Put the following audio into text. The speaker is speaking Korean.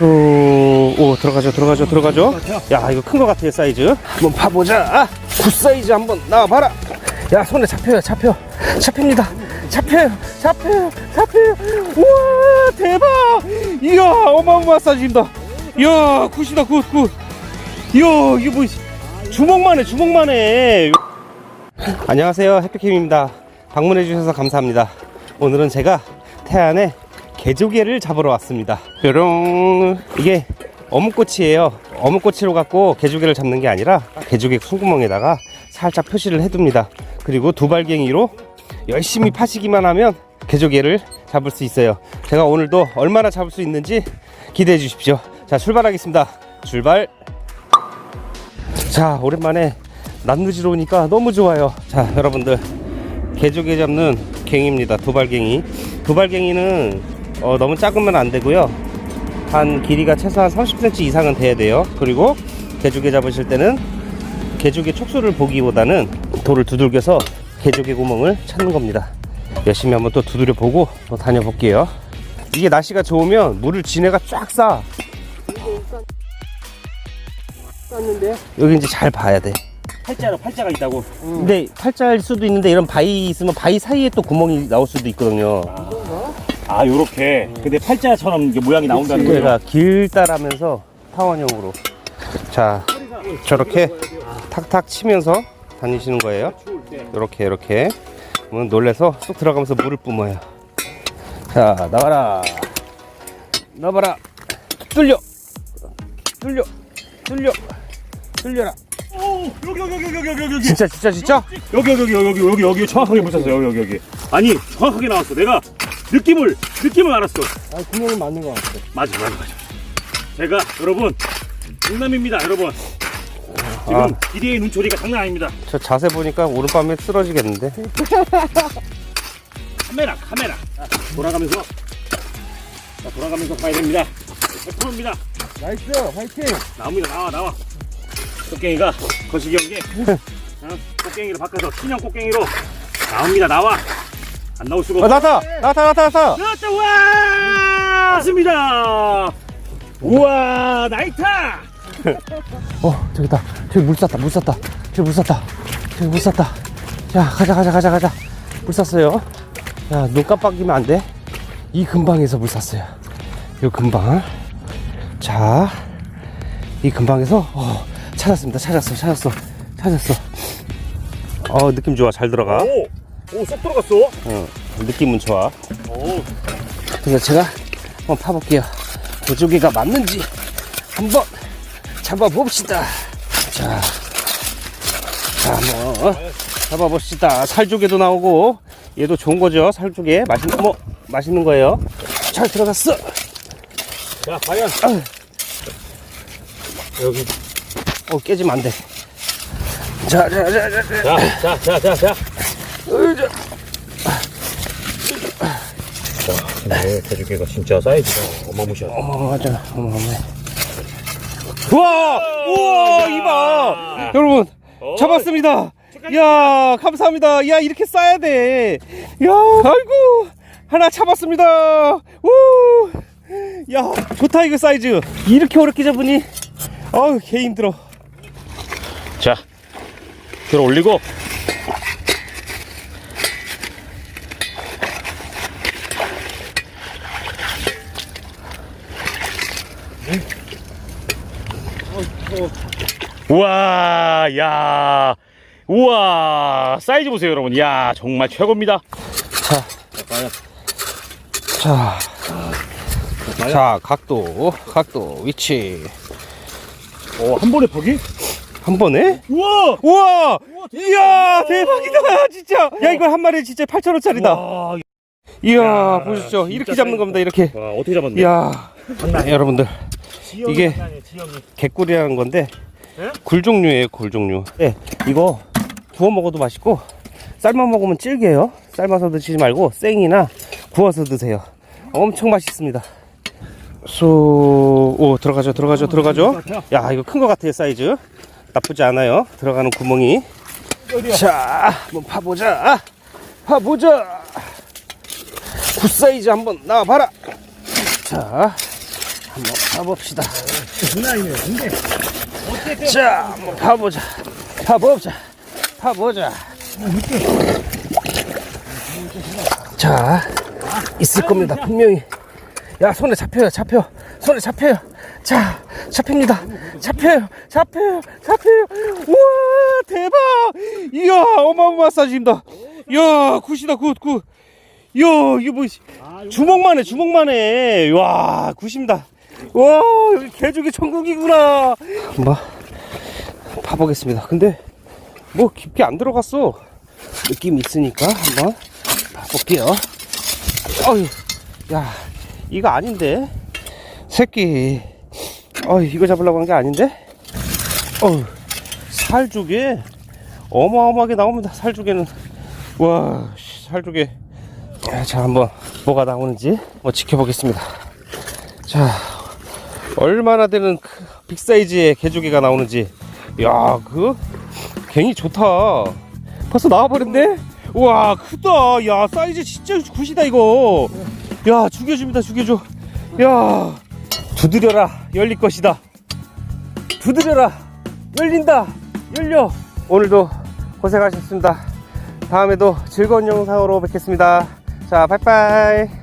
오, 오 들어가죠 들어가죠 들어가죠. 야 이거 큰 거 같아요 사이즈. 한번 파보자. 아, 굿 사이즈 한번 나와봐라. 야 손에 잡혀요 잡혀. 잡힙니다. 잡혀요 잡혀요 잡혀요. 우와 대박! 이야 어마어마한 사이즈입니다. 이야 굿이다 굿굿. 이야 이게 뭐 주먹만 해 주먹만 해. 안녕하세요 해피캠입니다. 방문해 주셔서 감사합니다. 오늘은 제가 태안에 개조개를 잡으러 왔습니다. 뾰롱. 이게 어묵꼬치예요. 어묵꼬치로 갖고 개조개를 잡는 게 아니라 개조개 손구멍에다가 살짝 표시를 해둡니다. 그리고 두발갱이로 열심히 파시기만 하면 개조개를 잡을 수 있어요. 제가 오늘도 얼마나 잡을 수 있는지 기대해 주십시오. 자 출발하겠습니다. 출발! 자 오랜만에 난누지로 오니까 너무 좋아요. 자 여러분들. 개조개 잡는 갱입니다. 도발갱이. 도발갱이는 어, 너무 작으면 안 되고요. 한 길이가 최소한 30cm 이상은 돼야 돼요. 그리고 개조개 잡으실 때는 개조개 촉수를 보기보다는 돌을 두들겨서 개조개 구멍을 찾는 겁니다. 열심히 한번 또 두드려 보고 또 다녀볼게요. 이게 날씨가 좋으면 물을 지네가 쫙 싸 쌌는데? 여기 이제 잘 봐야 돼. 팔자로 팔자가 있다고. 근데 팔자일 수도 있는데 이런 바위 있으면 바위 사이에 또 구멍이 나올 수도 있거든요. 아 요렇게. 근데 팔자처럼 이게 모양이 나온다는 거예요. 그러니까 길다라면서 타원형으로. 자, 저렇게 탁탁 치면서 다니시는 거예요. 이렇게 이렇게. 그러면 놀래서 쑥 들어가면서 물을 뿜어요. 자, 나와라. 나와라. 뚫려. 뚫려. 뚫려. 뚫려라. 오 여기 여기 여기 여기 여기 진짜 진짜 진짜? 여기 여기 여기 여기 여기 여기 정확하게 보셨어요 여기 여기 여기. 아니 정확하게 나왔어. 내가 느낌을 느낌을 알았어. 아, 구멍이 맞는 것 같아. 맞아 맞아 맞아. 제가 여러분 강남입니다 여러분. 지금 아. 기대의 눈초리가 장난 아닙니다. 저 자세 보니까 오른밤에 쓰러지겠는데? 카메라 카메라. 자, 돌아가면서 자, 돌아가면서 가야 됩니다. 100%입니다. 나이스, 화이팅! 나옵니다 나와 나와 꽃갱이가 거시기 연계 어, 꽃갱이로 바꿔서 신형 꽃갱이로 나옵니다 나와 안 나올 수가 어, 없어 나타! 나타, 나타, 나타! 나왔다 와 왔습니다 우와 나이타 어, 저기다. 저기 물 쐈다, 물 쐈다. 저기 물 쐈다. 저기 물 쐈다. 자, 가자, 가자, 가자, 가자. 물 쐈어요. 야, 눈 깜빡이면 안 돼. 이 근방에서 물 쐈어요. 요 근방. 자, 이 근방에서, 어, 찾았습니다. 찾았어, 찾았어, 찾았어. 어, 느낌 좋아. 잘 들어가. 오 오 쏙 들어갔어 어, 느낌은 좋아. 오 그래서 제가 한번 파볼게요. 개조개가 맞는지 한번 잡아봅시다. 자, 자, 한번 잡아봅시다. 살조개도 나오고 얘도 좋은 거죠. 살조개 맛있는 뭐 맛있는 거예요. 잘 들어갔어. 자 과연 아유. 여기 어 깨지면 안 돼. 자, 자, 자, 자, 자. 자 자자자자 으이자. 근데 개주개가 진짜 사이즈가 어마무시하다 어, 맞아. 어머, 어머. 우와! 우와, 이봐! 여러분, 잡았습니다! 이야, 감사합니다. 야, 이렇게 싸야 돼. 야, 아이고, 하나 잡았습니다. 우! 야, 좋다, 이거 사이즈. 이렇게 어렵게 잡으니, 아우, 개 힘들어. 자 들어 올리고 우와 야 우와 사이즈 보세요 여러분 야 정말 최고입니다 자, 자, 각도, 각도, 위치. 어 한 번에 포기? 한 번에? 우와 우와! 이야, 대박이다, 진짜! 야, 이거 한 마리에 진짜 8,000원짜리다. 와, 이야, 야, 보셨죠? 이렇게 잡는. 겁니다, 이렇게. 와 어떻게 잡았는데? 이야, 여러분들, 이게- 장난이에요. 개꿀이라는 건데, 예? 굴 종류예요, 굴 종류. 네, 이거 구워 먹어도 맛있고, 삶아 먹으면 질겨요. 삶아서 드시지 말고, 생이나 구워서 드세요. 엄청 맛있습니다. 소, 오, 들어가죠, 들어가죠, 들어가죠. 야, 이거 큰거 같아요, 사이즈. 나쁘지 않아요. 들어가는 구멍이. 자, 한번 파보자. 파보자. 굿 사이즈 한번 나와봐라. 자, 한번 파봅시다. 장난 아니네요. 근데 자, 한번 파보자. 파보자. 파보자. 자, 있을 겁니다. 분명히. 야, 손에 잡혀요. 잡혀. 손에 잡혀요. 자, 잡힙니다. 잡혀요. 잡혀요. 잡혀요. 우와, 대박. 이야, 어마어마한 사이즈입니다. 이야, 굿이다, 굿, 굿. 이야, 이게 뭐, 주먹만 해, 주먹만 해. 와, 굿입니다. 와, 여기 개죽이 천국이구나. 한번 파보겠습니다. 근데 뭐 깊게 안 들어갔어. 느낌이 있으니까 한번 봐볼게요. 어휴, 야, 이거 아닌데? 새끼. 어휴, 이거 잡으려고 한 게 아닌데? 어휴, 살조개. 어마어마하게 나옵니다, 살조개는. 와, 씨, 살조개. 야, 자, 한번 뭐가 나오는지 뭐 지켜보겠습니다. 자, 얼마나 되는 크- 빅사이즈의 개조개가 나오는지. 야, 그, 갱이 좋다. 벌써 나와버렸네? 우와, 크다. 야, 사이즈 진짜 굿이다, 이거. 야, 죽여줍니다, 죽여줘. 야, 두드려라, 열릴 것이다. 두드려라, 열린다, 열려. 오늘도 고생하셨습니다. 다음에도 즐거운 영상으로 뵙겠습니다. 자, 빠이빠이.